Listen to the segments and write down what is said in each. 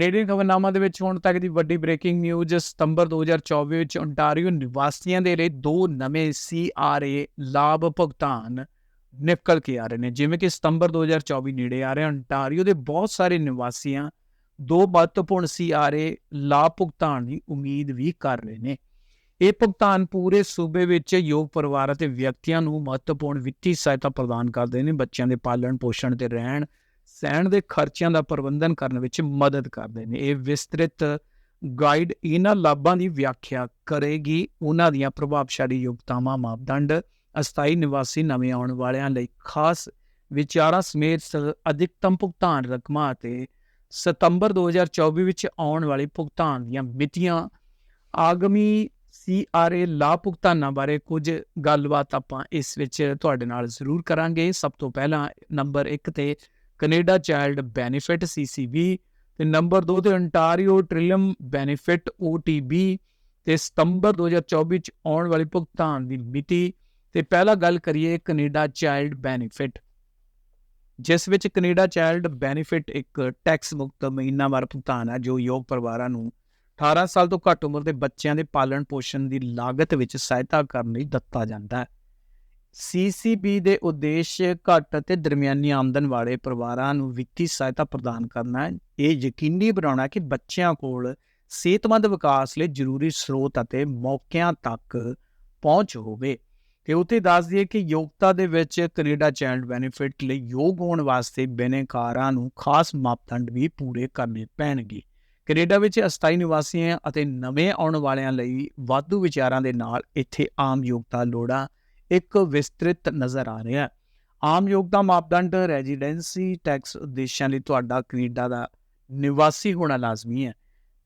Canadian ਖਬਰਨਾਮਾ ਦੇ ਵਿੱਚ ਹੁਣ ਤੱਕ ਦੀ ਵੱਡੀ ਬ੍ਰੇਕਿੰਗ ਨਿਊਜ਼ ਸਤੰਬਰ 2024 ਵਿੱਚ ontario ਨਿਵਾਸੀਆਂ ਦੇ ਲਈ ਦੋ ਨਵੇਂ CRA ਲਾਭ ਭੁਗਤਾਨ ਨਿਕਲ ਕੇ ਆ ਰਹੇ ਨੇ। ਜਿਵੇਂ ਕਿ ਸਤੰਬਰ 2024 ਨੇੜੇ ਆ ਰਿਹਾ। Ontario ਦੇ ਬਹੁਤ ਸਾਰੇ ਨਿਵਾਸੀਆਂ ਦੋ ਮਹੱਤਵਪੂਰਨ CRA ਲਾਭ ਭੁਗਤਾਨ ਦੀ ਉਮੀਦ ਵੀ ਕਰ ਰਹੇ ਨੇ। ਇਹ ਭੁਗਤਾਨ ਪੂਰੇ ਸੂਬੇ ਵਿੱਚ ਯੋਗ ਪਰਿਵਾਰ ਅਤੇ ਵਿਅਕਤੀਆਂ ਨੂੰ ਮਹੱਤਵਪੂਰਨ ਵਿੱਤੀ ਸਹਾਇਤਾ ਪ੍ਰਦਾਨ ਕਰਦੇ ਨੇ। ਬੱਚਿਆਂ ਦੇ ਪਾਲਣ ਪੋਸ਼ਣ ਤੇ ਰਹਿਣ ਸਹਿਣ ਦੇ ਖਰਚਿਆਂ ਦਾ ਪ੍ਰਬੰਧਨ ਕਰਨ ਵਿੱਚ ਮਦਦ ਕਰਦੇ ਨੇ। ਇਹ ਵਿਸਤ੍ਰਿਤ ਗਾਈਡ ਇਹਨਾਂ ਲਾਭਾਂ ਦੀ ਵਿਆਖਿਆ ਕਰੇਗੀ। ਉਹਨਾਂ ਦੀਆਂ ਪ੍ਰਭਾਵਸ਼ਾਲੀ ਯੋਗਤਾਵਾਂ, ਮਾਪਦੰਡ, ਅਸਥਾਈ ਨਿਵਾਸੀ ਨਵੇਂ ਆਉਣ ਵਾਲਿਆਂ ਲਈ ਖਾਸ ਵਿਚਾਰਾਂ ਸਮੇਤ ਸ- ਅਧਿਕਤਮ ਭੁਗਤਾਨ ਰਕਮਾਂ ਅਤੇ ਸਤੰਬਰ 2024 ਵਿੱਚ ਆਉਣ ਵਾਲੀ ਭੁਗਤਾਨ ਦੀਆਂ ਮਿਤੀਆਂ। ਆਗਮੀ CRA ਲਾਭ ਭੁਗਤਾਨਾਂ ਬਾਰੇ ਕੁਝ ਗੱਲਬਾਤ ਆਪਾਂ ਇਸ ਵਿੱਚ ਤੁਹਾਡੇ ਨਾਲ ਜ਼ਰੂਰ ਕਰਾਂਗੇ। ਸਭ ਤੋਂ ਪਹਿਲਾਂ ਨੰਬਰ 1 ਤੇ ਕੈਨੇਡਾ ਚਾਈਲਡ ਬੈਨੀਫਿਟ CCB ਤੇ ਨੰਬਰ 2 ਤੇ ਅੰਟਾਰੀਓ ਟ੍ਰਿਲੀਅਮ ਬੈਨੀਫਿਟ OTB ਤੇ ਸਤੰਬਰ 2024 ਚ ਆਉਣ ਵਾਲੀ ਭੁਗਤਾਨ ਦੀ ਮਿਤੀ ਤੇ ਪਹਿਲਾ ਗੱਲ ਕਰੀਏ ਕੈਨੇਡਾ ਚਾਈਲਡ ਬੈਨੀਫਿਟ, ਜਿਸ ਵਿੱਚ ਕੈਨੇਡਾ ਚਾਈਲਡ ਬੈਨੀਫਿਟ ਇੱਕ ਟੈਕਸ ਮੁਕਤ ਮਹੀਨਾਵਾਰ ਭੁਗਤਾਨ ਹੈ, ਜੋ ਯੋਗ ਪਰਿਵਾਰਾਂ ਨੂੰ 18 ਸਾਲ ਤੋਂ ਘੱਟ ਉਮਰ ਦੇ ਬੱਚਿਆਂ ਦੇ ਪਾਲਣ ਪੋਸ਼ਣ ਦੀ ਲਾਗਤ ਵਿੱਚ ਸਹਾਇਤਾ ਕਰਨ ਲਈ ਦਿੱਤਾ ਜਾਂਦਾ ਹੈ। ਸੀਸੀਬੀ ਦੇ ਉਦੇਸ਼ ਘੱਟ ਅਤੇ ਦਰਮਿਆਨੀ ਆਮਦਨ ਵਾਲੇ ਪਰਿਵਾਰਾਂ ਨੂੰ ਵਿੱਤੀ ਸਹਾਇਤਾ ਪ੍ਰਦਾਨ ਕਰਨਾ ਹੈ। ਇਹ ਯਕੀਨੀ ਬਣਾਉਣਾ ਕਿ ਬੱਚਿਆਂ ਕੋਲ ਸਿਹਤਮੰਦ ਵਿਕਾਸ ਲਈ ਜ਼ਰੂਰੀ ਸਰੋਤ ਅਤੇ ਮੌਕਿਆਂ ਤੱਕ ਪਹੁੰਚ ਹੋਵੇ। ਤੇ ਉੱਥੇ ਦੱਸ ਦਈਏ ਕਿ ਯੋਗਤਾ ਦੇ ਵਿੱਚ ਕੈਨੇਡਾ ਚਾਈਲਡ ਬੈਨੀਫਿਟ ਲਈ ਯੋਗ ਹੋਣ ਵਾਸਤੇ ਬਿਨੇਕਾਰਾਂ ਨੂੰ ਖਾਸ ਮਾਪਦੰਡ ਵੀ ਪੂਰੇ ਕਰਨੇ ਪੈਣਗੇ। ਕੈਨੇਡਾ ਵਿੱਚ ਅਸਥਾਈ ਨਿਵਾਸੀਆਂ ਅਤੇ ਨਵੇਂ ਆਉਣ ਵਾਲਿਆਂ ਲਈ ਵਾਧੂ ਵਿਚਾਰਾਂ ਦੇ ਨਾਲ ਇੱਥੇ ਆਮ ਯੋਗਤਾ ਲੋੜਾਂ ਇੱਕ ਵਿਸਤ੍ਰਿਤ ਨਜ਼ਰ ਆ ਰਿਹਾ ਹੈ। ਆਮ ਯੋਗਤਾ ਮਾਪਦੰਡ ਰੈਜ਼ੀਡੈਂਸੀ ਟੈਕਸ ਉਦੇਸ਼ਾਂ ਲਈ ਤੁਹਾਡਾ ਕੈਨੇਡਾ ਦਾ ਨਿਵਾਸੀ ਹੋਣਾ ਲਾਜ਼ਮੀ ਹੈ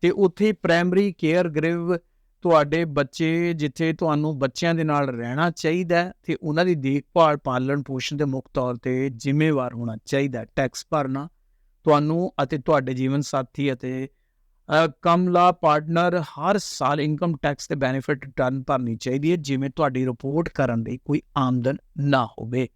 ਤੇ ਉੱਥੇ ਪ੍ਰਾਇਮਰੀ ਕੇਅਰ ਗ੍ਰਿਵ ਤੁਹਾਡੇ ਬੱਚੇ ਜਿੱਥੇ ਤੁਹਾਨੂੰ ਬੱਚਿਆਂ ਦੇ ਨਾਲ ਰਹਿਣਾ ਚਾਹੀਦਾ ਹੈ ਤੇ ਉਹਨਾਂ ਦੀ ਦੇਖਭਾਲ, ਪਾਲਣ ਪੋਸ਼ਣ ਦੇ ਮੁੱਖ ਤੌਰ ਤੇ ਜ਼ਿੰਮੇਵਾਰ ਹੋਣਾ ਚਾਹੀਦਾ ਟੈਕਸ ਭਰਨਾ ਤੁਹਾਨੂੰ ਅਤੇ ਤੁਹਾਡੇ ਜੀਵਨ ਸਾਥੀ ਅਤੇ ਕਮਲਾ ਪਾਰਟਨਰ ਹਰ ਸਾਲ ਇਨਕਮ ਟੈਕਸ ਤੇ ਬੈਨੀਫਿਟ ਰਿਟਰਨ ਭਰਨੀ ਚਾਹੀਦੀ ਹੈ, ਜਿਵੇਂ ਤੁਹਾਡੀ ਰਿਪੋਰਟ ਕਰਨ ਲਈ ਕੋਈ ਆਮਦਨ ਨਾ ਹੋਵੇ।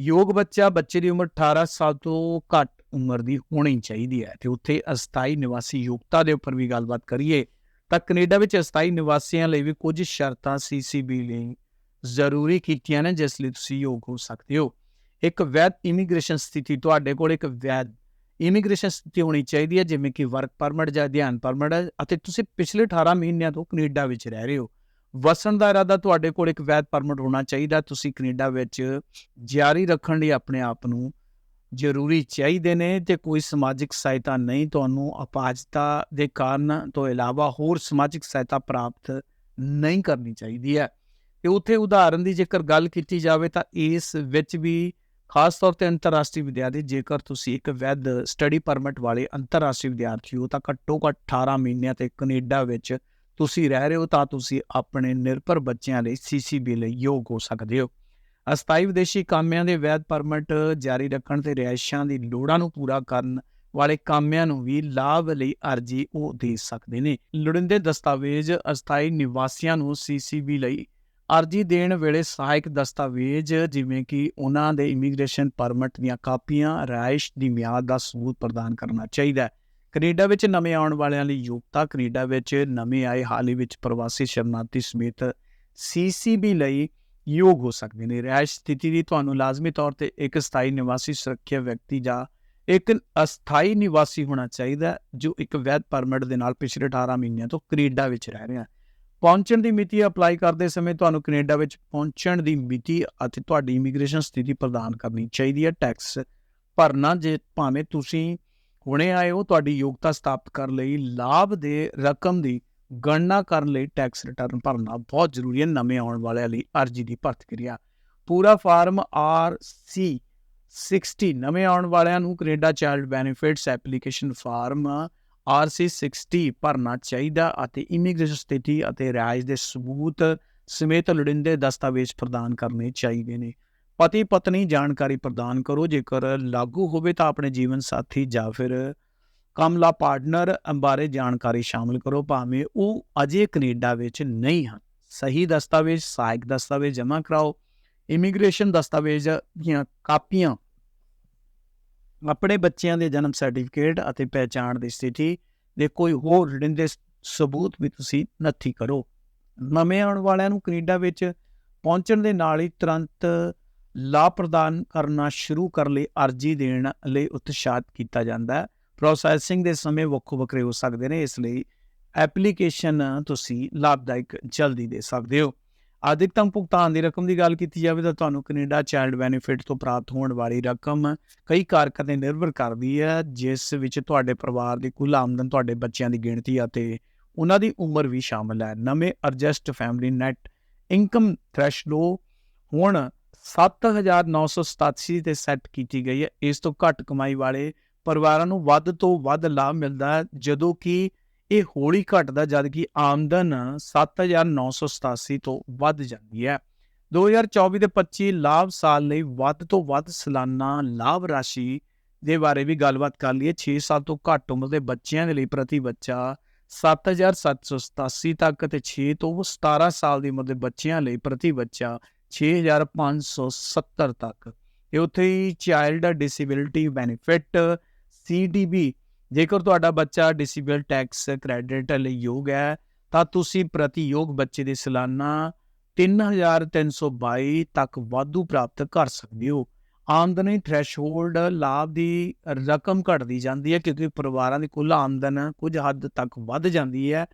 ਯੋਗ ਬੱਚਾ ਬੱਚੇ ਦੀ ਉਮਰ 18 ਸਾਲ ਤੋਂ ਘੱਟ ਉਮਰ ਦੀ ਹੋਣੀ ਚਾਹੀਦੀ ਹੈ। ਤੇ ਉੱਥੇ ਅਸਥਾਈ ਨਿਵਾਸੀ ਯੋਗਤਾ ਦੇ ਉੱਪਰ ਵੀ ਗੱਲਬਾਤ ਕਰੀਏ, ਤਾਂ ਕੈਨੇਡਾ ਵਿੱਚ ਅਸਥਾਈ ਨਿਵਾਸੀਆਂ ਲਈ ਵੀ ਕੁਝ ਸ਼ਰਤਾਂ ਸੀਸੀਬੀ ਲਈ ਜ਼ਰੂਰੀ ਕੀਤੀਆਂ ਨੇ, ਜਿਸ ਲਈ ਤੁਸੀਂ ਯੋਗ ਹੋ ਸਕਦੇ ਹੋ। ਇੱਕ ਵੈਧ ਇਮੀਗ੍ਰੇਸ਼ਨ ਸਥਿਤੀ, ਤੁਹਾਡੇ ਕੋਲ ਇੱਕ ਵੈਧ ਇਮੀਗ੍ਰੇਸ਼ਨ ਸਥਿਤੀ ਹੋਣੀ ਚਾਹੀਦੀ ਹੈ, ਜਿਵੇਂ ਕਿ ਵਰਕ ਪਰਮਿਟ ਜਾਂ ਅਧਿਐਨ ਪਰਮਿਟ ਹੈ, ਅਤੇ ਤੁਸੀਂ ਪਿਛਲੇ 18 ਮਹੀਨਿਆਂ ਤੋਂ ਕੈਨੇਡਾ ਵਿੱਚ ਰਹਿ ਰਹੇ ਹੋ। ਵਸਣ ਦਾ ਇਰਾਦਾ ਤੁਹਾਡੇ ਕੋਲ ਇੱਕ ਵੈਧ ਪਰਮਿਟ ਹੋਣਾ ਚਾਹੀਦਾ ਤੁਸੀਂ ਕੈਨੇਡਾ ਵਿੱਚ ਜਾਰੀ ਰੱਖਣ ਲਈ ਆਪਣੇ ਆਪ ਨੂੰ ਜ਼ਰੂਰੀ ਚਾਹੀਦੇ ਨੇ, ਤੇ ਕੋਈ ਸਮਾਜਿਕ ਸਹਾਇਤਾ ਨਹੀਂ, ਤੁਹਾਨੂੰ ਅਪਾਹਜਤਾ ਦੇ ਕਾਰਨ ਤੋਂ ਇਲਾਵਾ ਹੋਰ ਸਮਾਜਿਕ ਸਹਾਇਤਾ ਪ੍ਰਾਪਤ ਨਹੀਂ ਕਰਨੀ ਚਾਹੀਦੀ ਹੈ। ਤੇ ਉੱਥੇ ਉਦਾਹਰਨ ਦੀ ਜੇਕਰ ਗੱਲ ਕੀਤੀ ਜਾਵੇ ਤਾਂ ਇਸ ਵਿੱਚ ਵੀ ਖਾਸ ਤੌਰ ਤੇ ਅੰਤਰਰਾਸ਼ਟਰੀ ਵਿਦਿਆਰਥੀ, ਜੇਕਰ ਤੁਸੀਂ ਇੱਕ ਵੈਧ ਸਟੱਡੀ ਪਰਮਿਟ ਵਾਲੇ ਅੰਤਰਰਾਸ਼ਟਰੀ ਵਿਦਿਆਰਥੀ ਹੋ, ਤਾਂ ਘੱਟੋ ਘੱਟ 18 ਮਹੀਨਿਆਂ ਤੇ ਕੈਨੇਡਾ ਵਿੱਚ ਤੁਸੀਂ ਰਹਿ ਰਹੇ ਹੋ, ਤਾਂ ਤੁਸੀਂ ਆਪਣੇ ਨਿਰਭਰ ਬੱਚਿਆਂ ਲਈ ਸੀਸੀਬੀ ਲਈ ਯੋਗ ਹੋ ਸਕਦੇ ਹੋ। ਅਸਥਾਈ ਵਿਦੇਸ਼ੀ ਕਾਮਿਆਂ ਦੇ ਵੈਧ ਪਰਮਿਟ ਜਾਰੀ ਰੱਖਣ ਤੇ ਰਿਹਾਇਸ਼ਾਂ ਦੀ ਲੋੜਾਂ ਨੂੰ ਪੂਰਾ ਕਰਨ ਵਾਲੇ ਕਾਮਿਆਂ ਨੂੰ ਵੀ ਲਾਭ ਲਈ ਅਰਜ਼ੀ ਉਹ ਦੇ ਸਕਦੇ ਨੇ। ਲੋੜੀਂਦੇ ਦਸਤਾਵੇਜ਼ ਅਸਥਾਈ ਨਿਵਾਸੀਆਂ ਨੂੰ ਸੀਸੀਬੀ ਲਈ ਅਰਜ਼ੀ ਦੇਣ ਵੇਲੇ ਸਹਾਇਕ ਦਸਤਾਵੇਜ਼ ਜਿਵੇਂ ਕਿ ਉਹਨਾਂ ਦੇ ਇਮੀਗ੍ਰੇਸ਼ਨ ਪਰਮਿਟ ਦੀਆਂ ਕਾਪੀਆਂ, ਰਿਹਾਇਸ਼ ਦੀ ਮਿਆਦ ਦਾ ਸਬੂਤ ਪ੍ਰਦਾਨ ਕਰਨਾ ਚਾਹੀਦਾ ਹੈ। ਕੈਨੇਡਾ ਵਿੱਚ ਨਵੇਂ ਆਉਣ ਵਾਲਿਆਂ ਲਈ ਯੋਗਤਾ, ਕੈਨੇਡਾ ਵਿੱਚ ਨਵੇਂ ਆਏ ਹਾਲ ਹੀ ਵਿੱਚ ਪ੍ਰਵਾਸੀ ਸ਼ਰਨਾਰਥੀ ਸਮੇਤ ਸੀਸੀਬੀ ਲਈ ਯੋਗ ਹੋ ਸਕਦੇ ਨੇ। ਰਿਹਾਇਸ਼ ਸਥਿਤੀ ਦੀ ਤੁਹਾਨੂੰ ਲਾਜ਼ਮੀ ਤੌਰ ਤੇ ਇੱਕ ਸਥਾਈ ਨਿਵਾਸੀ ਸੁਰੱਖਿਆ ਵਿਅਕਤੀ ਜਾਂ ਇੱਕ ਅਸਥਾਈ ਨਿਵਾਸੀ ਹੋਣਾ ਚਾਹੀਦਾ ਜੋ ਇੱਕ ਵੈਧ ਪਰਮਿਟ ਦੇ ਨਾਲ ਪਿਛਲੇ 18 ਮਹੀਨਿਆਂ ਤੋਂ ਕੈਨੇਡਾ ਵਿੱਚ ਰਹਿ ਰਿਹਾ ਹੈ। ਪਹੁੰਚਣ ਦੀ ਮਿਤੀ ਅਪਲਾਈ ਕਰਦੇ ਸਮੇਂ ਤੁਹਾਨੂੰ ਕੈਨੇਡਾ ਵਿੱਚ ਪਹੁੰਚਣ ਦੀ ਮਿਤੀ ਅਤੇ ਤੁਹਾਡੀ ਇਮੀਗ੍ਰੇਸ਼ਨ ਸਥਿਤੀ ਪ੍ਰਦਾਨ ਕਰਨੀ ਚਾਹੀਦੀ ਹੈ। ਟੈਕਸ ਭਰਨਾ, ਜੇ ਭਾਵੇਂ ਤੁਸੀਂ ਹੁਣੇ ਆਏ ਹੋ, ਤੁਹਾਡੀ ਯੋਗਤਾ ਸਥਾਪਿਤ ਕਰਨ ਲਈ ਲਾਭ ਦੇ ਰਕਮ ਦੀ ਗਣਨਾ ਕਰਨ ਲਈ ਟੈਕਸ ਰਿਟਰਨ ਭਰਨਾ ਬਹੁਤ ਜ਼ਰੂਰੀ ਹੈ। ਨਵੇਂ ਆਉਣ ਵਾਲਿਆਂ ਲਈ ਅਰਜ਼ੀ ਦੀ ਪ੍ਰਤੀਕਿਰਿਆ। ਪੂਰਾ ਫਾਰਮ ਆਰ ਸੀ 60 ਨਵੇਂ ਆਉਣ ਵਾਲਿਆਂ ਨੂੰ Canada child benefits application form RC 60 ਭਰਨਾ ਚਾਹੀਦਾ ਅਤੇ ਇਮੀਗ੍ਰੇਸ਼ਨ ਸਥਿਤੀ ਅਤੇ ਰਿਹਾਇਸ਼ ਦੇ ਸਬੂਤ ਸਮੇਤ ਲੋੜੀਂਦੇ ਦਸਤਾਵੇਜ਼ ਪ੍ਰਦਾਨ ਕਰਨੇ ਚਾਹੀਦੇ ਨੇ। ਪਤੀ ਪਤਨੀ ਜਾਣਕਾਰੀ ਪ੍ਰਦਾਨ ਕਰੋ, ਜੇਕਰ ਲਾਗੂ ਹੋਵੇ ਤਾਂ ਆਪਣੇ ਜੀਵਨ ਸਾਥੀ ਜਾਂ ਫਿਰ ਕਮਲਾ ਪਾਰਟਨਰ ਬਾਰੇ ਜਾਣਕਾਰੀ ਸ਼ਾਮਲ ਕਰੋ, ਭਾਵੇਂ ਉਹ ਅਜੇ ਕੈਨੇਡਾ ਵਿੱਚ ਨਹੀਂ ਹਨ। ਸਹੀ ਦਸਤਾਵੇਜ਼, ਸਹਾਇਕ ਦਸਤਾਵੇਜ਼ ਜਮ੍ਹਾਂ ਕਰਾਓ। ਇਮੀਗ੍ਰੇਸ਼ਨ ਦਸਤਾਵੇਜ਼ ਦੀਆਂ ਕਾਪੀਆਂ ਆਪਣੇ ਬੱਚਿਆਂ ਦੇ ਜਨਮ ਸਰਟੀਫਿਕੇਟ ਅਤੇ ਪਹਿਚਾਣ ਦੀ ਸਥਿਤੀ ਦੇ ਕੋਈ ਹੋਰ ਰਿੰਦੇ ਸਬੂਤ ਵੀ ਤੁਸੀਂ ਨੱਥੀ ਕਰੋ। ਨਵੇਂ ਆਉਣ ਵਾਲਿਆਂ ਨੂੰ ਕੈਨੇਡਾ ਵਿੱਚ ਪਹੁੰਚਣ ਦੇ ਨਾਲ ਹੀ ਤੁਰੰਤ ਲਾਭ ਪ੍ਰਦਾਨ ਕਰਨਾ ਸ਼ੁਰੂ ਕਰਨ ਲਈ ਅਰਜ਼ੀ ਦੇਣ ਲਈ ਉਤਸ਼ਾਹਿਤ ਕੀਤਾ ਜਾਂਦਾ ਹੈ। ਪ੍ਰੋਸੈਸਿੰਗ ਦੇ ਸਮੇਂ ਵੱਖੋ ਵੱਖਰੇ ਹੋ ਸਕਦੇ ਨੇ, ਇਸ ਲਈ ਐਪਲੀਕੇਸ਼ਨ ਤੁਸੀਂ ਲਾਭਦਾਇਕ ਜਲਦੀ ਦੇ ਸਕਦੇ ਹੋ। ਅਧਿਕਤਮ ਭੁਗਤਾਨ ਦੀ ਰਕਮ ਦੀ ਗੱਲ ਕੀਤੀ ਜਾਵੇ ਤਾਂ ਤੁਹਾਨੂੰ ਕੈਨੇਡਾ ਚਾਈਲਡ ਬੈਨੀਫਿਟ ਤੋਂ ਪ੍ਰਾਪਤ ਹੋਣ ਵਾਲੀ ਰਕਮ ਕਈ ਕਾਰਕਾਂ ਤੇ ਨਿਰਭਰ ਕਰਦੀ ਹੈ, ਜਿਸ ਵਿੱਚ ਤੁਹਾਡੇ ਪਰਿਵਾਰ ਦੀ ਕੁੱਲ ਆਮਦਨ, ਤੁਹਾਡੇ ਬੱਚਿਆਂ ਦੀ ਗਿਣਤੀ ਅਤੇ ਉਹਨਾਂ ਦੀ ਉਮਰ ਵੀ ਸ਼ਾਮਲ ਹੈ। ਨਵੇਂ adjust family net income threshold ਹੁਣ 7987 ਤੇ ਸੈੱਟ ਕੀਤੀ ਗਈ ਹੈ। ਇਸ ਤੋਂ ਘੱਟ ਕਮਾਈ ਵਾਲੇ ਪਰਿਵਾਰਾਂ ਨੂੰ ਵੱਧ ਤੋਂ ਵੱਧ ਲਾਭ ਮਿਲਦਾ ਹੈ, ਜਦੋਂ ਕਿ ਇਹ ਹੌਲੀ ਘਟਦਾ ਜਦ ਕਿ ਆਮਦਨ 7987 ਤੋਂ ਵੱਧ ਜਾਂਦੀ ਹੈ। 2024 ਦੇ 25 ਲਾਭ ਸਾਲ ਲਈ ਵੱਧ ਤੋਂ ਵੱਧ ਸਾਲਾਨਾ ਲਾਭ ਰਾਸ਼ੀ ਦੇ ਬਾਰੇ ਵੀ ਗੱਲਬਾਤ ਕਰ ਲਈਏ। 6 ਸਾਲ ਤੋਂ ਘੱਟ ਉਮਰ ਦੇ ਬੱਚਿਆਂ ਦੇ ਲਈ ਪ੍ਰਤੀ ਬੱਚਾ 7787 ਤੱਕ ਤੇ 6 ਤੋਂ 17 ਸਾਲ ਦੀ ਉਮਰ ਦੇ ਬੱਚਿਆਂ ਲਈ ਪ੍ਰਤੀ ਬੱਚਾ 6570 ਤੱਕ। ਤੇ ਉੱਥੇ ਹੀ ਚਾਈਲਡ ਡਿਸੇਬਿਲਿਟੀ ਬੈਨੀਫਿਟ CDB ਜੇਕਰ ਤੁਹਾਡਾ ਬੱਚਾ ਡਿਸੇਬਲ ਟੈਕਸ ਕ੍ਰੈਡਿਟ ਲਈ ਯੋਗ ਹੈ, ਤਾਂ ਤੁਸੀਂ ਪ੍ਰਤੀ ਯੋਗ ਬੱਚੇ ਦੇ ਸਾਲਾਨਾ 3322 ਤੱਕ ਵਾਧੂ ਪ੍ਰਾਪਤ ਕਰ ਸਕਦੇ ਹੋ। ਆਮਦਨੀ ਥ੍ਰੈਸ਼ਹੋਲਡ ਲਾਭ ਦੀ ਰਕਮ ਘਟਦੀ ਜਾਂਦੀ ਹੈ ਕਿਉਂਕਿ ਪਰਿਵਾਰਾਂ ਦੀ ਕੁੱਲ ਆਮਦਨ ਕੁਝ ਹੱਦ ਤੱਕ ਵੱਧ ਜਾਂਦੀ ਹੈ।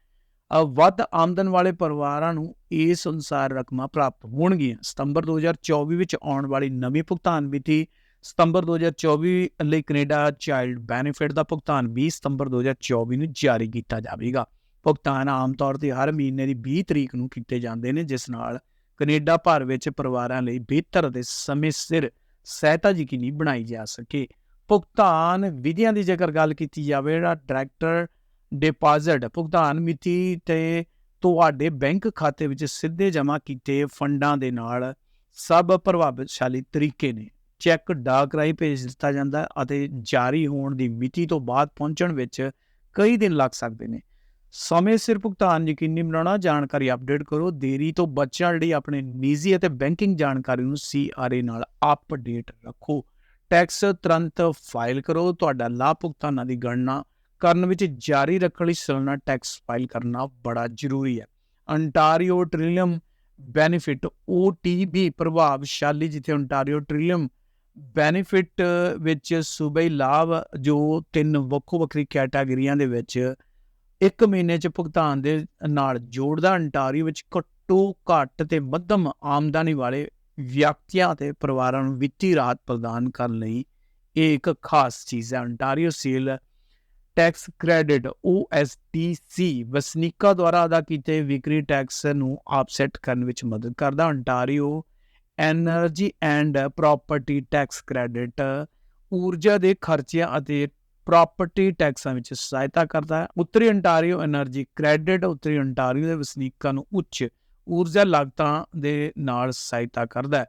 ਵੱਧ ਆਮਦਨ ਵਾਲੇ ਪਰਿਵਾਰਾਂ ਨੂੰ ਇਸ ਅਨੁਸਾਰ ਰਕਮਾਂ ਪ੍ਰਾਪਤ ਹੋਣਗੀਆਂ। ਸਤੰਬਰ 2024 ਵਿੱਚ ਆਉਣ ਵਾਲੀ ਨਵੀਂ ਭੁਗਤਾਨ ਮਿਤੀ ਸਤੰਬਰ 2024 ਲਈ ਕੈਨੇਡਾ ਚਾਈਲਡ ਬੈਨੀਫਿਟ ਦਾ ਭੁਗਤਾਨ 20 ਸਤੰਬਰ 2024 ਨੂੰ ਜਾਰੀ ਕੀਤਾ ਜਾਵੇਗਾ। ਭੁਗਤਾਨ ਆਮ ਤੌਰ ਤੇ ਹਰ ਮਹੀਨੇ ਦੀ 20 ਤਰੀਕ ਨੂੰ ਕੀਤੇ ਜਾਂਦੇ ਨੇ, ਜਿਸ ਨਾਲ ਕੈਨੇਡਾ ਭਰ ਵਿੱਚ ਪਰਿਵਾਰਾਂ ਲਈ ਬਿਹਤਰ ਅਤੇ ਸਮੇਂ ਸਿਰ ਸਹਾਇਤਾ ਯਕੀਨੀ ਬਣਾਈ ਜਾ ਸਕੇ। ਭੁਗਤਾਨ ਵਿਧੀਆਂ ਦੀ ਜੇਕਰ ਗੱਲ ਕੀਤੀ ਜਾਵੇ ਜਿਹੜਾ ਡਾਇਰੈਕਟਰ ਡਿਪੋਜ਼ਿਟ, ਭੁਗਤਾਨ ਮਿਤੀ ਤੇ ਤੁਹਾਡੇ ਬੈਂਕ ਖਾਤੇ ਵਿੱਚ ਸਿੱਧੇ ਜਮ੍ਹਾਂ ਕੀਤੇ ਫੰਡਾਂ ਦੇ ਨਾਲ ਸਭ ਪ੍ਰਭਾਵਸ਼ਾਲੀ ਤਰੀਕੇ ਨੇ। ਚੈੱਕ ਡਾਕ ਰਾਹੀਂ ਭੇਜ ਦਿੱਤਾ ਜਾਂਦਾ ਅਤੇ ਜਾਰੀ ਹੋਣ ਦੀ ਮਿਤੀ ਤੋਂ ਬਾਅਦ ਪਹੁੰਚਣ ਵਿੱਚ ਕਈ ਦਿਨ ਲੱਗ ਸਕਦੇ ਨੇ। ਸਮੇਂ ਸਿਰ ਭੁਗਤਾਨ ਯਕੀਨੀ ਬਣਾਉਣਾ, ਜਾਣਕਾਰੀ ਅਪਡੇਟ ਕਰੋ। ਦੇਰੀ ਤੋਂ ਬਚਣ ਲਈ ਆਪਣੇ ਨਿੱਜੀ ਅਤੇ ਬੈਂਕਿੰਗ ਜਾਣਕਾਰੀ ਨੂੰ CRA ਨਾਲ ਅਪਡੇਟ ਰੱਖੋ। ਟੈਕਸ ਤੁਰੰਤ ਫਾਈਲ ਕਰੋ। ਤੁਹਾਡਾ ਲਾਭ ਭੁਗਤਾਨਾਂ ਦੀ ਗਣਨਾ ਕਰਨ ਵਿੱਚ ਜਾਰੀ ਰੱਖਣ ਲਈ ਸਾਲਾਨਾ ਟੈਕਸ ਫਾਈਲ ਕਰਨਾ ਬੜਾ ਜ਼ਰੂਰੀ ਹੈ। ਅੰਟਾਰੀਓ ਟ੍ਰਿਲੀਅਮ ਬੈਨੀਫਿਟ OTB ਪ੍ਰਭਾਵਸ਼ਾਲੀ, ਜਿੱਥੇ ਅੰਟਾਰੀਓ ਟ੍ਰਿਲੀਅਮ ਬੈਨੀਫਿਟ ਵਿੱਚ ਸੂਬਾਈ ਲਾਭ ਜੋ ਤਿੰਨ ਵੱਖੋ ਵੱਖਰੀ ਕੈਟਾਗਰੀਆਂ ਦੇ ਵਿੱਚ ਇੱਕ ਮਹੀਨੇ ਚ ਭੁਗਤਾਨ ਦੇ ਨਾਲ ਜੋੜਦਾ ਅੰਟਾਰੀਓ ਵਿੱਚ ਘੱਟੋ ਘੱਟ ਤੇ ਮੱਧਮ ਆਮਦਨੀ ਵਾਲੇ ਵਿਅਕਤੀਆਂ ਤੇ ਪਰਿਵਾਰਾਂ ਨੂੰ ਵਿੱਤੀ ਰਾਹਤ ਪ੍ਰਦਾਨ ਕਰਨ ਲਈ ਇਹ ਇੱਕ ਖਾਸ ਚੀਜ਼ ਹੈ। Ontario sale tax credit OSTC ਵਸਨੀਕਾਂ ਦੁਆਰਾ ਅਦਾ ਕੀਤੇ ਵਿਕਰੀ ਟੈਕਸ ਨੂੰ ਆਫਸੈਟ ਕਰਨ ਵਿੱਚ ਮਦਦ ਕਰਦਾ। Ontario energy and property tax credit ਊਰਜਾ ਦੇ ਖਰਚਿਆਂ ਅਤੇ ਪ੍ਰਾਪਰਟੀ ਟੈਕਸਾਂ ਵਿੱਚ ਸਹਾਇਤਾ ਕਰਦਾ ਹੈ। ਉੱਤਰੀ ਅੰਟਾਰੀਓ એનર્ਜੀ ਕ੍ਰੈਡਿਟ ਉੱਤਰੀ ਅੰਟਾਰੀਓ ਦੇ ਵਸਨੀਕਾਂ ਨੂੰ ਉੱਚ ਊਰਜਾ ਲਾਗਤਾਂ ਦੇ ਨਾਲ ਸਹਾਇਤਾ ਕਰਦਾ ਹੈ।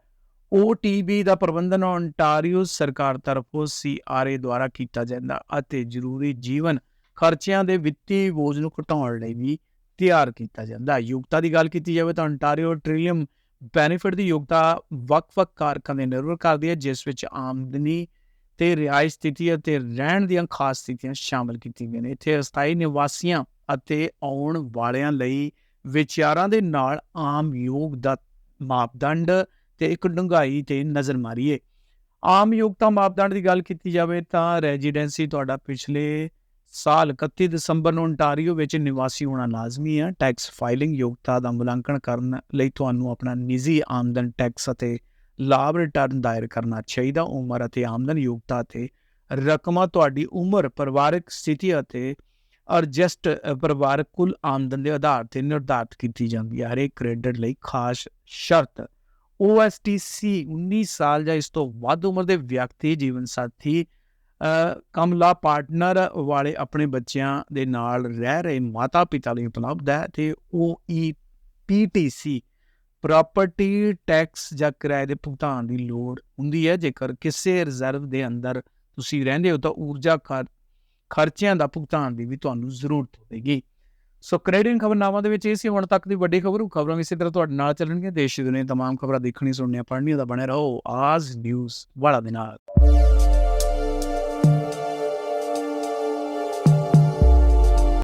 OTB ਦਾ ਪ੍ਰਬੰਧਨ ਅੰਟਾਰੀਓ ਸਰਕਾਰ ਤਰਫੋਂ CRA ਦੁਆਰਾ ਕੀਤਾ ਜਾਂਦਾ ਅਤੇ ਜ਼ਰੂਰੀ ਜੀਵਨ ਖਰਚਿਆਂ ਦੇ ਵਿੱਤੀ ਬੋਝ ਨੂੰ ਘਟਾਉਣ ਲਈ ਵੀ ਤਿਆਰ ਕੀਤਾ ਜਾਂਦਾ ਯੋਗਤਾ ਦੀ ਗੱਲ ਕੀਤੀ ਜਾਵੇ ਤਾਂ ਅੰਟਾਰੀਓ ਟ੍ਰਿਲੀਅਮ ਬੈਨੀਫਿਟ ਦੀ ਯੋਗਤਾ ਵੱਖ-ਵੱਖ ਕਾਰਕਾਂ 'ਤੇ ਨਿਰਭਰ ਕਰਦੀ ਹੈ, ਜਿਸ ਵਿੱਚ ਆਮਦਨੀ ਤੇ ਰਿਹਾਇਸ਼ ਸਥਿਤੀ ਅਤੇ ਰਹਿਣ ਦੀਆਂ ਖਾਸ ਸਥਿਤੀਆਂ ਸ਼ਾਮਲ ਕੀਤੀਆਂ ਗਈਆਂ ਨੇ। ਇੱਥੇ ਅਸਥਾਈ ਨਿਵਾਸੀਆਂ ਅਤੇ ਆਉਣ ਵਾਲਿਆਂ ਲਈ ਵਿਚਾਰਾਂ ਦੇ ਨਾਲ ਆਮ ਯੋਗ ਦਾ ਮਾਪਦੰਡ ਤੇ ਇੱਕ ਡੂੰਘਾਈ ਤੇ ਨਜ਼ਰ ਮਾਰੀਏ। ਆਮ ਯੋਗਤਾ ਮਾਪਦੰਡ ਦੀ ਗੱਲ ਕੀਤੀ ਜਾਵੇ ਤਾਂ ਰੈਜ਼ੀਡੈਂਸੀ ਤੁਹਾਡਾ ਪਿਛਲੇ ਸਾਲ 31 ਦਸੰਬਰ ਨੂੰ ਓਨਟਾਰੀਓ ਵਿੱਚ ਨਿਵਾਸੀ ਹੋਣਾ ਲਾਜ਼ਮੀ ਹੈ। ਟੈਕਸ ਫਾਈਲਿੰਗ ਯੋਗਤਾ ਦਾ ਮੁਲਾਂਕਣ ਕਰਨ ਲਈ ਤੁਹਾਨੂੰ ਆਪਣਾ ਨਿੱਜੀ ਆਮਦਨ ਟੈਕਸ ਅਤੇ ਲਾਭ ਰਿਟਰਨ ਦਾਇਰ ਕਰਨਾ ਚਾਹੀਦਾ। ਉਮਰ ਅਤੇ ਆਮਦਨ ਯੋਗਤਾ ਤੇ ਰਕਮਾਂ ਤੁਹਾਡੀ ਉਮਰ, ਪਰਿਵਾਰਕ ਸਥਿਤੀ ਅਤੇ ਅਰਜਸਟ ਪਰਿਵਾਰਕ ਕੁੱਲ ਆਮਦਨ ਦੇ ਆਧਾਰ ਤੇ ਨਿਰਧਾਰਤ ਕੀਤੀ ਜਾਂਦੀ ਹੈ। ਹਰੇਕ ਕ੍ਰੈਡਿਟ ਲਈ ਖਾਸ ਸ਼ਰਤ OSTC 19 ਸਾਲ ਜਾਂ ਇਸ ਤੋਂ ਵੱਧ ਉਮਰ ਦੇ ਵਿਅਕਤੀ ਜੀਵਨ ਸਾਥੀ ਕਮਲਾ ਪਾਰਟਨਰ ਵਾਲੇ ਆਪਣੇ ਬੱਚਿਆਂ ਦੇ ਨਾਲ ਰਹਿ ਰਹੇ ਮਾਤਾ ਪਿਤਾ ਲਈ ਉਪਲਬਧ ਹੈ ਤੇ OEPTC ਪ੍ਰਾਪਰਟੀ ਟੈਕਸ ਜਾਂ ਕਿਰਾਏ ਦੇ ਭੁਗਤਾਨ ਦੀ ਲੋੜ ਹੁੰਦੀ ਹੈ। ਜੇਕਰ ਕਿਸੇ ਰਿਜ਼ਰਵ ਦੇ ਅੰਦਰ ਤੁਸੀਂ ਰਹਿੰਦੇ ਹੋ ਤਾਂ ਊਰਜਾ ਖਰਚਿਆਂ ਦਾ ਭੁਗਤਾਨ ਦੀ ਵੀ ਤੁਹਾਨੂੰ ਜ਼ਰੂਰਤ ਹੋਵੇਗੀ। ਸੋ ਕੈਨੇਡੀਅਨ ਖਬਰਨਾਮਾ ਦੇ ਵਿੱਚ ਇਹ ਸੀ। ਹੁਣ ਤੱਕ ਦੀ ਵੱਡੀ ਖਬਰ, ਉਹ ਖਬਰਾਂ ਇਸੇ ਤਰ੍ਹਾਂ ਤੁਹਾਡੇ ਨਾਲ ਚੱਲਣਗੀਆਂ। ਦੇਸ਼ ਦੀ ਦੁਨੀਆ ਤਮਾਮ ਖਬਰਾਂ ਦੇਖਣੀ ਸੁਣਨੀਆਂ, ਪੜ੍ਹਨੀਆਂ ਦਾ ਬਣੇ ਰਹੋ। ਆਜ ਨਿਊਜ਼ ਵਾਲਾ ਦੇ ਨਾਲ